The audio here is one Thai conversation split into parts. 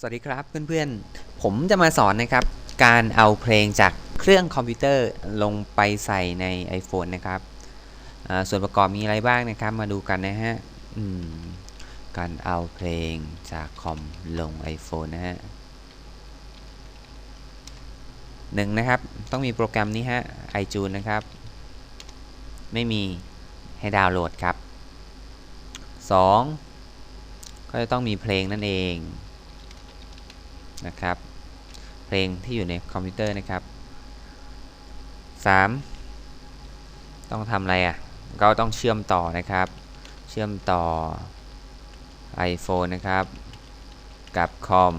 สวัสดีครับเพื่อนๆ ผมจะมาสอนนะครับ การเอาเพลงจากเครื่องคอมพิวเตอร์ลงไปใส่ใน iPhone นะครับ ส่วนประกอบมีอะไรบ้างนะครับ มาดูกันนะฮะการเอาเพลงจากคอมลง iPhone นะฮะหนึ่งนะครับ ต้องมีโปรแกรมนี้ฮะ iTunes นะครับ ไม่มีให้ดาวน์โหลดครับ 2. ก็จะต้องมีเพลงนั่นเอง นะครับ เพลงที่อยู่ในคอมพิวเตอร์นะครับ 3. ต้องทำอะไรอะ ก็ต้องเชื่อมต่อนะครับ เชื่อมต่อ iPhone นะครับ กับคอม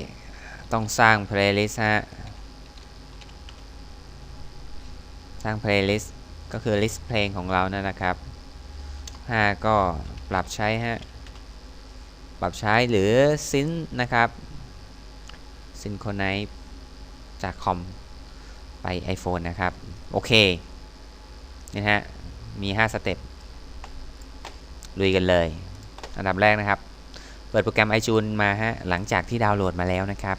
4. ต้องสร้าง playlist ฮะ สร้าง playlist ก็คือ list เพลงของเรานั่นนะครับ 5 ก็ปรับใช้ฮะ ปรับใช้หรือซินนะครับซินโคไนจากคอมไป iPhone นะครับ โอเคนี่ฮะ มี 5 สเต็ปลุยกันเลย อันดับแรกนะครับ เปิดโปรแกรม iTunes มาฮะ หลังจากที่ดาวน์โหลดมาแล้วนะครับ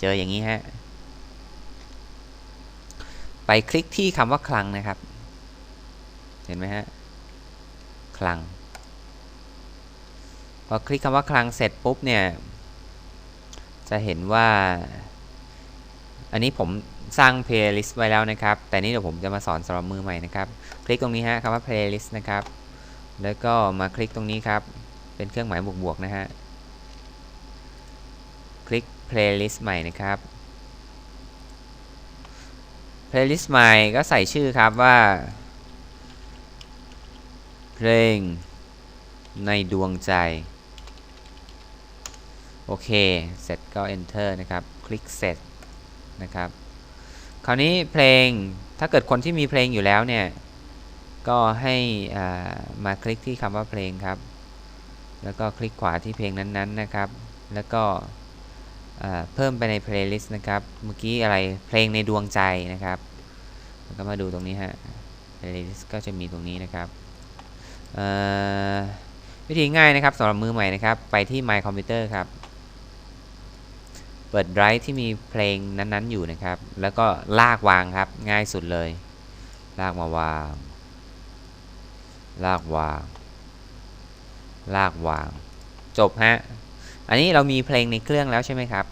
เจออย่างนี้ฮะ ไปคลิกที่คำว่าคลังนะครับ เห็นไหมฮะ คลัง พอคลิกคำว่าคลังเสร็จปุ๊บเนี่ย จะเห็นว่า อันนี้ผมสร้าง playlist ไว้แล้วนะครับ แต่นี่เดี๋ยวผมจะมาสอนสำหรับมือใหม่นะครับ คลิกตรงนี้ฮะคำว่า playlist นะครับ แล้วก็มาคลิกตรงนี้ครับ เป็นเครื่องหมายบวกๆนะฮะ คลิก playlist ใหม่นะครับ playlist ใหม่ก็ใส่ชื่อครับว่า เพลงในดวงใจ โอเค เสร็จก็ enter นะครับ คลิกเสร็จนะครับ คราวนี้เพลง ถ้าเกิดคนที่มีเพลงอยู่แล้วเนี่ย ก็ให้มาคลิกที่คำว่าเพลงครับ แล้วก็คลิกขวาที่เพลงนั้นๆนะครับ แล้วก็เพิ่มไปใน playlist นะครับ เมื่อกี้อะไร เพลงในดวงใจนะครับแล้วก็มาดูตรงนี้ฮะ playlist ก็จะมีตรงนี้นะครับวิธีง่ายนะครับสำหรับมือใหม่นะครับ ไปที่ My Computer ครับ เปิดไดรฟ์ที่มีเพลงนั้นๆอยู่นะครับ แล้วก็ลากวางครับง่ายสุดเลย ลากมาวาง ลากวาง ลากวาง จบฮะ อันนี้เรามีเพลงในเครื่องแล้วใช่ไหมครับ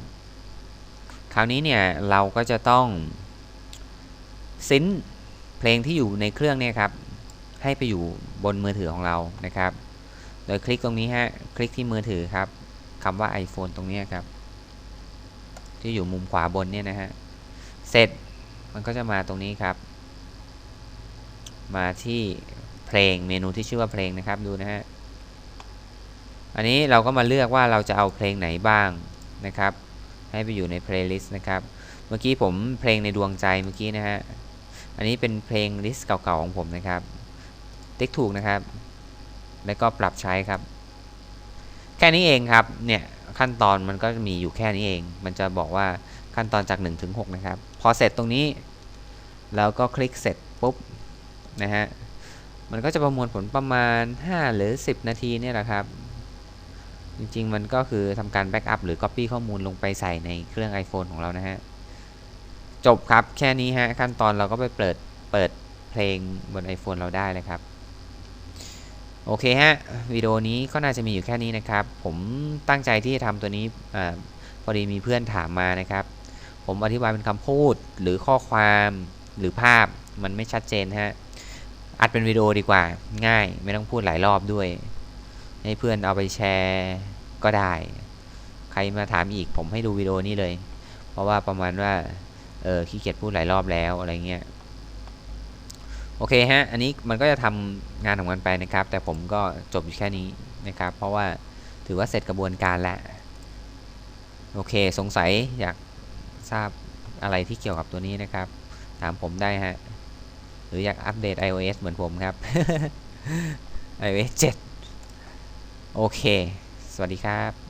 คราวนี้เนี่ยเราก็จะต้องซินเพลงที่อยู่ในเครื่องเนี่ยครับ ให้ไปอยู่บนมือถือของเรานะครับ โดยคลิกตรงนี้ฮะ คลิกที่มือถือครับคำว่า iPhone ตรงนี้ครับ ที่อยู่มุมขวาบนเนี่ยนะฮะ เสร็จมันก็จะมาตรงนี้ครับ มาที่เพลงเมนูที่ชื่อว่าเพลงนะครับดูนะฮะ อันนี้เราก็มาเลือกว่าเราจะเอาเพลงไหนบ้างนะครับ ให้ไปอยู่ในเพลย์ลิสต์นะครับ เมื่อกี้ผมเพลงในดวงใจเมื่อกี้นะฮะ อันนี้เป็นเพลงลิสต์เก่าๆของผมนะครับ ติ๊กถูกนะครับ แล้วก็ปรับใช้ครับ แค่นี้เองครับ เนี่ย ขั้นตอนมันก็มีอยู่แค่นี้เอง มันจะบอกว่าขั้นตอนจาก1ถึง6นะครับ พอเสร็จตรงนี้ แล้วก็คลิกเสร็จปุ๊บนะฮะ มันก็จะประมวลผลประมาณ 5 หรือ 10 นาทีเนี่ยแหละครับ จริงๆ มันก็คือทำการแบ็กอัพหรือ Copy ข้อมูลลงไปใส่ในเครื่อง iPhone ของเรานะฮะ จบครับแค่นี้ฮะ ขั้นตอนเราก็ไปเปิดเปิดเพลงบน iPhone เราได้เลยครับ โอเคฮะวิดีโอนี้ก็น่าจะมีอยู่แค่นี้นะครับ ผมตั้งใจที่จะทำตัวนี้อพอดีมีเพื่อนถามมานะครับ ผมอธิบายเป็นคำพูดหรือข้อความหรือภาพมันไม่ชัดเจนฮะอัดเป็นวิดีโอดีกว่าง่ายไม่ต้องพูดหลายรอบด้วย ให้เพื่อนเอาไปแชร์ก็ได้ ใครมาถามอีกผมให้ดูวิดีโอนี้เลย เพราะว่าประมาณว่าเออขี้เกียจพูดหลายรอบแล้วอะไรเงี้ย โอเคฮะ อันนี้มันก็จะทำงานของมันไปนะครับ แต่ผมก็จบอยู่แค่นี้นะครับ เพราะว่าถือว่าเสร็จกระบวนการแล้ว โอเค สงสัยอยากทราบอะไรที่เกี่ยวกับตัวนี้นะครับ ถามผมได้ฮะ หรืออยากอัปเดต iOS เหมือนผมครับ iOS 7 โอเค สวัสดีครับ